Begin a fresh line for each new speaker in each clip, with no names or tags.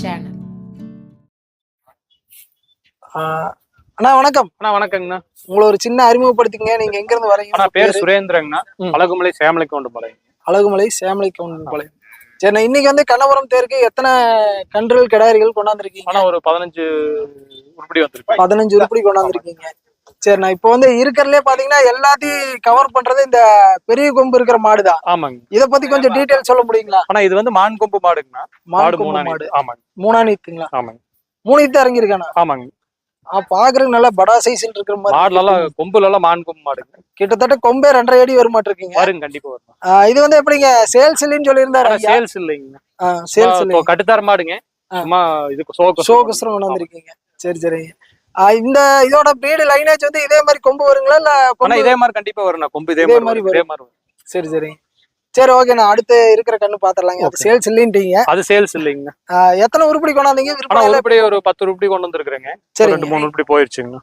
Channel
ஆஹ் அண்ணா வணக்கம்.
அண்ணா வணக்கங்கண்ணா.
உங்களை ஒரு சின்ன அறிமுகப்படுத்திங்க நீங்க எங்க இருந்து வரீங்க
அண்ணா பேர் சுரேந்திரங்கண்ணா. அழகுமலை சேமலை கொண்டு பாளையம்
அழகுமலை சேமலை கவுண்டன் பாளையம் சரி நான் இன்னைக்கு வந்து கண்ணபுரம் தேருக்கு எத்தனை கன்றுகள் கிடாரிகள் கொண்டாந்துருக்கீங்க?
ஆனா ஒரு பதினஞ்சு உருப்படி வந்திருக்கு.
பதினஞ்சு உருப்படி கொண்டாந்துருக்கீங்க. சரி நான் இப்போ வந்து இருக்கிறதுலே பாத்தீங்கன்னா எல்லாத்தையும் கவர் பண்றது இந்த பெரிய கொம்பு இருக்கிற மாடுதான்.
ஆமாங்க.
இத பத்தி கொஞ்சம் டீடைல் சொல்ல முடியுங்களா?
ஆனா இது வந்து மான் கொம்பு மாடுங்கண்ணா.
மாடு
மாடு
கொம்பு
மூணாணி.
மாடு.
ஆமாங்க.
மூணா நீத்துங்களா
ஆமாங்க.
மூணு நீத்து இறங்கியிருக்கானா?
ஆமாங்க.
பாக்குறதுக்கு நல்லா படா சைஸ் இருக்கிற மாதிரி
மாடுல எல்லாம் கொம்புல எல்லாம் மான் கொம்பு மாடுங்க.
கிட்டத்தட்ட கொம்பே ரெண்டரை அடி வருமாட்டிருக்கீங்க.
வருங்க கண்டிப்பா வரும்.
ஆஹ் இது வந்து எப்படிங்க? சேல்ஸ் இல்லைன்னு சொல்லியிருந்தாரு?
சேல்ஸ் இல்லைங்க.
சேல்ஸ்
கட்டுத்தர மாடுங்க. சும்மா இதுக்கு சோக்கு
ஷோகஸ்ரம் கொண்டாந்துருக்கீங்க சரி சரிங்க. இந்த இதோட பிரீடு லைனேஜ் வந்து இதே மாதிரி கொம்பு வருங்களா? இல்ல
இதே மாதிரி கண்டிப்பா வரும் கொம்பு இதே மாதிரி. இதே மாதிரி.
சரி சரிங்க சரி ஓகே நான் அடுத்து இருக்கிற கண்ணு அது
Okay.
சேல்ஸ் இல்லைன்றீங்க
அது சேல்ஸ் இல்லைங்க.
எத்தனை உருப்படி கொண்டாந்தீங்க?
உருப்படி ஒரு பத்து உருப்படி கொண்டு வந்திருக்கிறேங்க.
சரிங்க.
ரெண்டு மூணு உருப்படி போயிருச்சுங்க.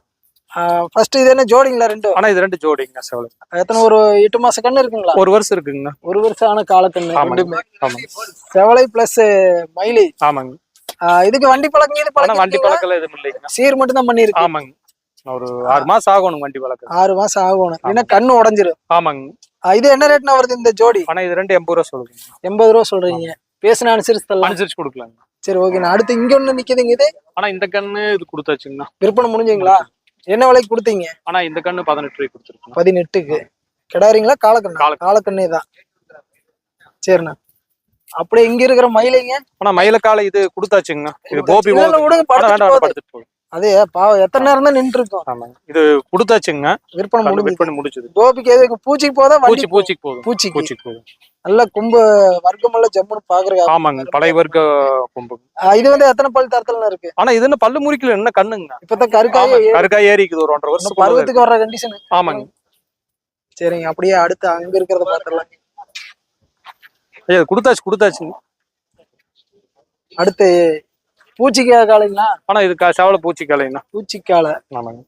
ஃபர்ஸ்ட் இது என்ன ஜோடிங்களா ரெண்டு?
ஆனா இது ரெண்டு ஜோடிங்க செவலை
எத்தனை ஒரு எட்டு மாச கண்ணு இருக்குங்களா?
ஒரு வருஷம் இருக்குங்கண்ணா
ஒரு வருஷம் ஆன காலக்கண்ணு ரெண்டுமே. செவலை பிளஸ் மயிலி
ஆமாங்க.
இதுக்கு வண்டி பழக்கம் இது
ஆனா வண்டி
பழக்கம்
பழக்கம் எதுவும் இல்லைங்க.
சீர் மட்டும் தான் பண்ணிருக்கு
ஆமாங்க. ஒரு ஆறு மாசம் ஆகணும் வண்டி வளர்க்க
ஆறு மாசம் ஆகணும். ஏன்னா கண்ணு உடஞ்சிரும்.
ஆமாங்க.
இது என்ன ரேட்னா வருது இந்த ஜோடி?
ஆனா இது ரெண்டு எண்பது ரூபா சொல்லுங்க.
எண்பது ரூபா சொல்றீங்க. பேசின அனுசரிச்சு தரலாம்.
அனுசரிச்சு கொடுக்கலாங்க.
சரி ஓகே நான் அடுத்து இங்க ஒண்ணு நிக்குதுங்க இது.
ஆனா இந்த கண்ணு இது கொடுத்தாச்சுங்கண்ணா.
விற்பனை முடிஞ்சுங்களா? என்ன விலைக்கு கொடுத்தீங்க?
ஆனா இந்த கண்ணு பதினெட்டு ரூபாய்க்கு கொடுத்துருக்கோம்.
பதினெட்டுக்கு. கிடாரிங்களா காலக்கண்ணா. காலக்கண்ணே தான். சரிண்ணா. அப்படியே இங்க இருக்கிற மயிலைங்க
ஆனா மயிலக்கால இது கொடுத்தாச்சுங்கண்ணா. இது கோபி.
விடுங்க படுத்துட்டு அதே பாவம் எத்தனை நேரம் தான் நின்று இருக்கோம்
இது கொடுத்தாச்சுங்க
விற்பனை முடிஞ்சு
பண்ணி முடிச்சது
கோபிக்கு எதுக்கு பூச்சிக்கு போதா
பூச்சி பூச்சிக்கு போதும்
பூச்சிக்கு.
பூச்சிக்கு போதும்
நல்ல கும்பு வர்க்கமெல்லாம் ஜம்முன்னு பாக்குறேன்
ஆமாங்க பழைய வர்க்க கொம்பு.
இது வந்து எத்தனை பல் தரத்துல இருக்கு?
ஆனா இது என்ன பல்லு முறிக்கல என்ன கண்ணுங்க
இப்பதான் கருக்காய
கருக்காய் ஏறிக்குது ஒரு ஒன்றரை வருஷம்
பருவத்துக்கு வர்ற கண்டிஷன்
ஆமாங்க.
சரிங்க அப்படியே அடுத்து அங்க இருக்கிறத பாத்திரலாம்
ஐயா, கொடுத்தாச்சு கொடுத்தாச்சுங்க
அடுத்து பூச்சிக்கா காலைங்களா
ஆனா இது செவல பூச்சி கலைங்கண்ணா
பூச்சிக்கால.
ஆமாங்க.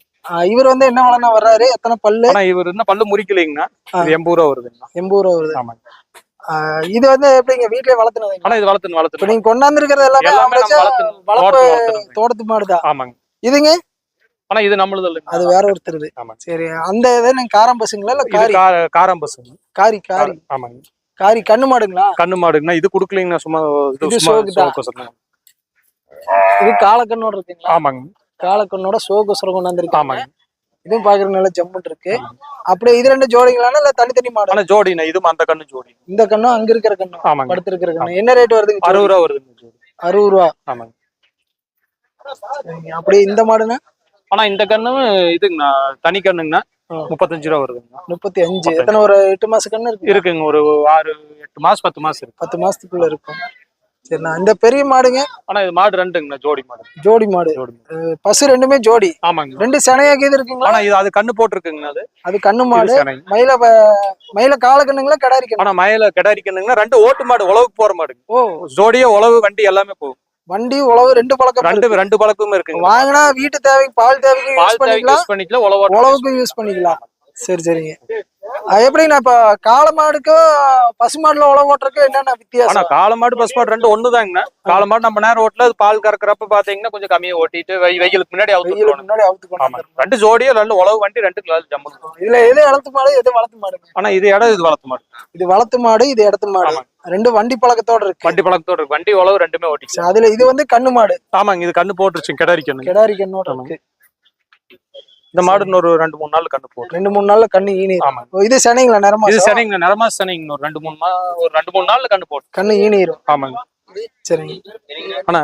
இவர் வந்து என்ன வளர்னா வர்றாரு? எத்தனை பல்லு?
ஆனா இவர் என்ன பல்லு முறிக்கலைங்கண்ணா. எண்பது ரூபா வருதுங்கண்ணா.
எண்பது ரூபா வருது.
ஆமாங்க.
இது வந்து எப்படிங்க வீட்லயே வளர்த்துனதுங்க
ஆனா இது வளர்த்துன்னு
இப்ப
வளர்த்துன்னு
நீங்க கொண்டாந்து இருக்கிறது எல்லாமே வளர்ப்பு தோட்டத்து மாடுதான்
ஆமாங்க.
இதுங்க?
ஆனா இது நம்மளது இல்லைங்க
அது வேற ஒருத்தருது.
ஆமாங்க.
சரி அந்த இதை நீங்க காரம் பசுங்களா இல்ல காரி?
கா- காராம்பசுங்க
காரி காரி.
ஆமாங்க.
காரி கண்ணு மாடுங்களா?
கண்ணு மாடுங்கண்ணா. இது குடுக்கலீங்கண்ணா. சும்மா இது சும்மா.
இது காலக்கண்ணோட இருக்குங்களா?
ஆமாங்க
காலக்கண்ணோட சோகசுரம் கொண்டாந்துருக்காங்க.
ஆமாங்க.
இதுவும் பாக்குற நல்ல ஜம்முன் இருக்கு. அப்படியே இது ரெண்டு ஜோடிங்களானா இல்ல தனித்தனி மாடு?
ஆனா ஜோடிண்ணா. இது அந்த கண்ணு ஜோடி.
இந்த கண்ணும் அங்க இருக்கிற கண்ணும்
ஆமாங்க.
படுத்திருக்கிற கண்ணும் என்ன ரேட் வருதுங்க ஜோடி?
அறுபது ரூபா ஜோடி.
அறுபது ரூபா.
ஆமாங்க.
அப்படியே இந்த மாடுனா
ஆனா இந்த கண்ணும் இதுங்கண்ணா. தனி கண்ணுங்கண்ணா. முப்பத்தஞ்சு ரூபா வருதுங்கண்ணா
முப்பத்தி அஞ்சு எத்தனை ஒரு எட்டு மாச கண்ணு இருக்கு
இருக்குங்க. ஒரு ஆறு எட்டு மாசம் பத்து மாசம் இருக்கு.
பத்து மாசத்துக்குள்ள இருக்கும். சரிண்ணா இந்த பெரிய மாடுங்க.
ஆனா இது மாடு ரெண்டுங்கண்ணா ஜோடி மாடு.
ஜோடி மாடு.
ஜோடி
பசு ரெண்டுமே ஜோடி.
ஆமாங்க.
ரெண்டு செனையாக்கி இது இருக்குங்களா?
ஆனா இது அது கண்ணு போட்டிருக்குங்கண்ணா அது.
அது கண்ணு மாடு. மயில மயில கால கண்ணுங்களா கிடாரி கண்ணு?
ஆனா மயில கிடாரி கண்ணுங்கன்னா ரெண்டு ஓட்டு மாடு உழவுக்கு போற மாடு
ஓ.
ஜோடியே உழவு வண்டி எல்லாமே போகும்.
வண்டி உழவு ரெண்டு பழக்கம்
ரெண்டு ரெண்டு பழக்கமும் இருக்குங்க.
வாங்கினா வீட்டு தேவைக்கு பால் தேவைக்கு யூஸ் பண்ணிக்கலாம்.
யூஸ் பண்ணிக்கலாம் உழவு
உழவுக்கும் யூஸ் பண்ணிக்கலாம். சரி சரிங்க. அது எப்படிண்ணா இப்ப காளை மாடுக்கும் பசு மாடுல உழவு ஓட்டுறதுக்கு என்னென்ன
ஆனா
வித்தியாசம்
காளை மாடு பசு மாடு ரெண்டு ஒண்ணுதாங்கண்ணா. காளை மாடு நம்ம நேரம் ஓட்டல அது பால் கறக்குறப்ப பாத்தீங்கன்னா கொஞ்சம் கம்மியா ஓட்டிட்டு வெய்- வெயிலுக்கு முன்னாடி அவுத்து.
முன்னாடி அவுத்து.
ரெண்டு ஜோடியும் ரெண்டு உழவு வண்டி ரெண்டு கிளாஸ் ஜம்மு
இதுல எது வளர்த்து மாடு எது வளர்த்து மாடுங்க
ஆனா இது இடம் இது வளர்த்த மாடு.
இது வளர்த்து மாடு இது இடத்து மாடு. ரெண்டு வண்டி பழக்கத்தோட இருக்கு.
வண்டி பழக்கத்தோட இருக்கு. வண்டி உழவு ரெண்டுமே
சரி, அதுல இது வந்து கண்ணு மாடு.
ஆமாங்க இது கண்ணு போட்டுருச்சு கிடாரி கண்ணு.
கிடாரி கண்ணோட
ஆமாங்க.
இருக்கு.
இந்த மாடு இன்னொரு ரெண்டு மூணு நாள் கண்ணு போட்டு
ரெண்டு மூணு நாள்ல கண்ணு ஈனி
ஆமாங்க
இது சனைங்களா? நேரமா
இது சனிங்க நிறமா சனிங்க இன்னொரு ரெண்டு மூணு மா ஒரு ரெண்டு மூணு நாள்ல கண்ணு போட்டு
கண்ணு ஈனிரும்.
ஆமாங்க.
சரிங்க.
ஆனா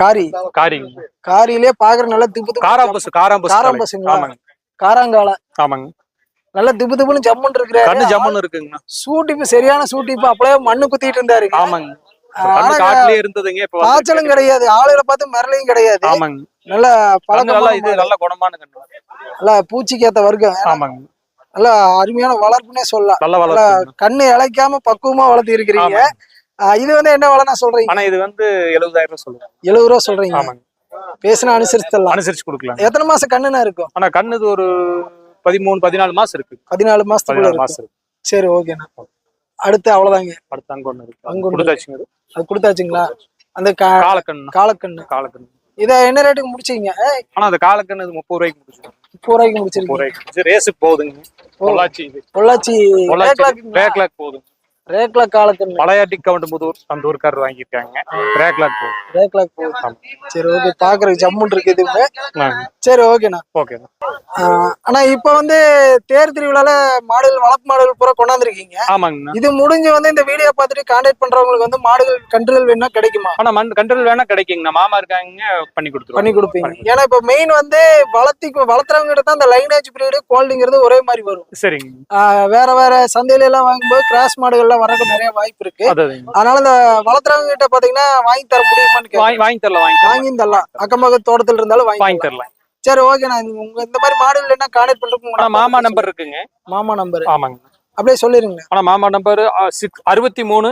காரி.
காரிங்க.
காரியிலே பாக்குற நல்லா திப்பு
காராம்பஸ் காராம்பஸ்
காராம்பஸ்ஸுங்களா?
ஆமாங்க.
காராங்கால?
ஆமாங்க.
நல்லா திப்பு திப்புன்னு ஜம்முன்னு இருக்கிற
கண்ணு ஜம்முன்னு இருக்குங்கண்ணா.
சூட்டிப்பு சரியான சூட்டிப்பு. அப்படியே மண்ணு குத்திட்டு இருந்தாரு
ஆமாங்க. காட்டுலயே இருந்ததுங்க
காய்ச்சலும் கிடையாது. ஆளுகளை பார்த்து மிரளையும் கிடையாது.
ஆமாங்க.
நல்ல
கண்ணு நல்லா இது
பழக்கம்
நல்ல குணமான கண்ணு
நல்லா பூச்சிக்கு ஏத்த வர்க்கம்
ஆமாங்க.
நல்லா அருமையான வளர்ப்புனே சொல்லலாம்.
நல்ல
கண்ணு இழைக்காம பக்குவமா வளர்த்து இருக்கிறீங்க. இது வந்து என்ன விலைண்ணா சொல்றீங்க?
ஆனா இது வந்து எழுபதாயிரம் ரூபாய் சொல்லுவாங்க
எழுபது ரூபா சொல்றீங்க.
ஆமாங்க.
பேசினா அனுசரிச்சு தரலாம்
அனுசரிச்சு கொடுக்கலாம்.
எத்தனை மாசம் கண்ணுனா இருக்கும்?
ஆனா கண்ணு இது ஒரு பதிமூணு பதினாலு மாசம் இருக்கு.
பதினாலு மாசத்துக்குள்ள
மாசம் இருக்கு.
சரி ஓகேண்ணா அடுத்து அவ்வளவுதாங்க.
அடுத்து அங்க ஒண்ணு இருக்கு.
அங்க
கொடுத்தாச்சுங்க. அது.
கொடுத்தாச்சுங்களா? அந்த
காலக்கண்ணு.
காலக்கண்ணு.
காலக்கண்ணு.
இத என்ன ரேட்டுக்கு முடிச்சீங்க
ஆனா அந்த காலக்கண்ணு இது முப்பது ரூபாய்க்கு முடிச்சிருக்கோம்.
முப்பது ரூபாய்க்கு
முப்பது
முடிச்சிருக்கீங்க
முடிச்சு ரேஸுக்கு போகுதுங்க பொள்ளாச்சி இது.
பொள்ளாச்சி
பொள்ளாச்சி
ரேக்லாக்குங்களா?
ரேக்லாக் போகுது
ரேக்லா காலக்கண்ணு
பழையாட்டி கவுண்ட் அந்த ஊருக்காரர் வாங்கியிருக்காங்க. ரேக்லாக் போகுது
ரேக்லாக் போகுது சரி ஓகே பாக்குறதுக்கு ஜம்முன் இருக்கு இதுவுமே சரி ஓகேண்ணா
ஓகேண்ணா
ஆனா இப்ப வந்து தேர் திருவிழால மாடுகள் வளர்ப்பு மாடுகள் பூரா கொண்டாந்துருக்கீங்க.
ஆமாங்கண்ணா.
இது முடிஞ்சு வந்து இந்த வீடியோ பார்த்துட்டு கான்டாக்ட் பண்றவங்களுக்கு வந்து மாடுகள் கன்றுகள் வேணா கிடைக்குமா?
ஆனா கண்ட்ரோல் வேணா கிடைக்குங்கண்ணா. மாமா இருக்காங்க பண்ணி கொடுத்துருவாங்க
பண்ணி கொடுப்பீங்க. ஏன்னா இப்ப மெயின் வந்து வளர்த்தி வளர்த்துறவங்க கிட்ட தான் அந்த லைனேஜ் பீரியடு குவாலிட்டிங்கிறது ஒரே மாதிரி வரும்.
சரிங்க.
வேற வேற சந்தையில எல்லாம் வாங்கும்போது கிராஸ் மாடுகள்லாம் வரக்கு நிறைய வாய்ப்பு இருக்கு. அதனால இந்த வளர்த்துறவங்க கிட்ட பாத்தீங்கன்னா வாங்கி தர முடியுமான்னு
வாங்கி வாங்கி தரலாம் வாங்கி தரலாம்.
வாங்கி தரலாம். அக்கம் பக்கத்து தோட்டத்துல இருந்தாலும் வாங்கி
வாங்கி
தரலாம். சரி ஓகே நான் உங்க இந்த மாதிரி மாடுகள் என்ன கான்டாக்ட் பண்றதுக்கு உங்க
மாமா. நம்பர் இருக்குங்க.
மாமா நம்பர்
ஆமாங்க.
அப்படியே சொல்லிருங்க.
ஆனா மாமா நம்பர் சிக்ஸ் அறுபத்தி மூணு.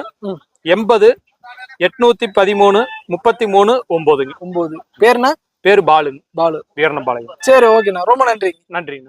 எண்பது எட்நூத்தி பதிமூணு முப்பத்தி மூணு ஒன்பதுங்க
ஒன்பது பேருனா
பேரு பாலுங்க
பாலு.
வீரணபாளையம்
சரி ஓகேண்ணா ரொம்ப நன்றி
நன்றிங்க.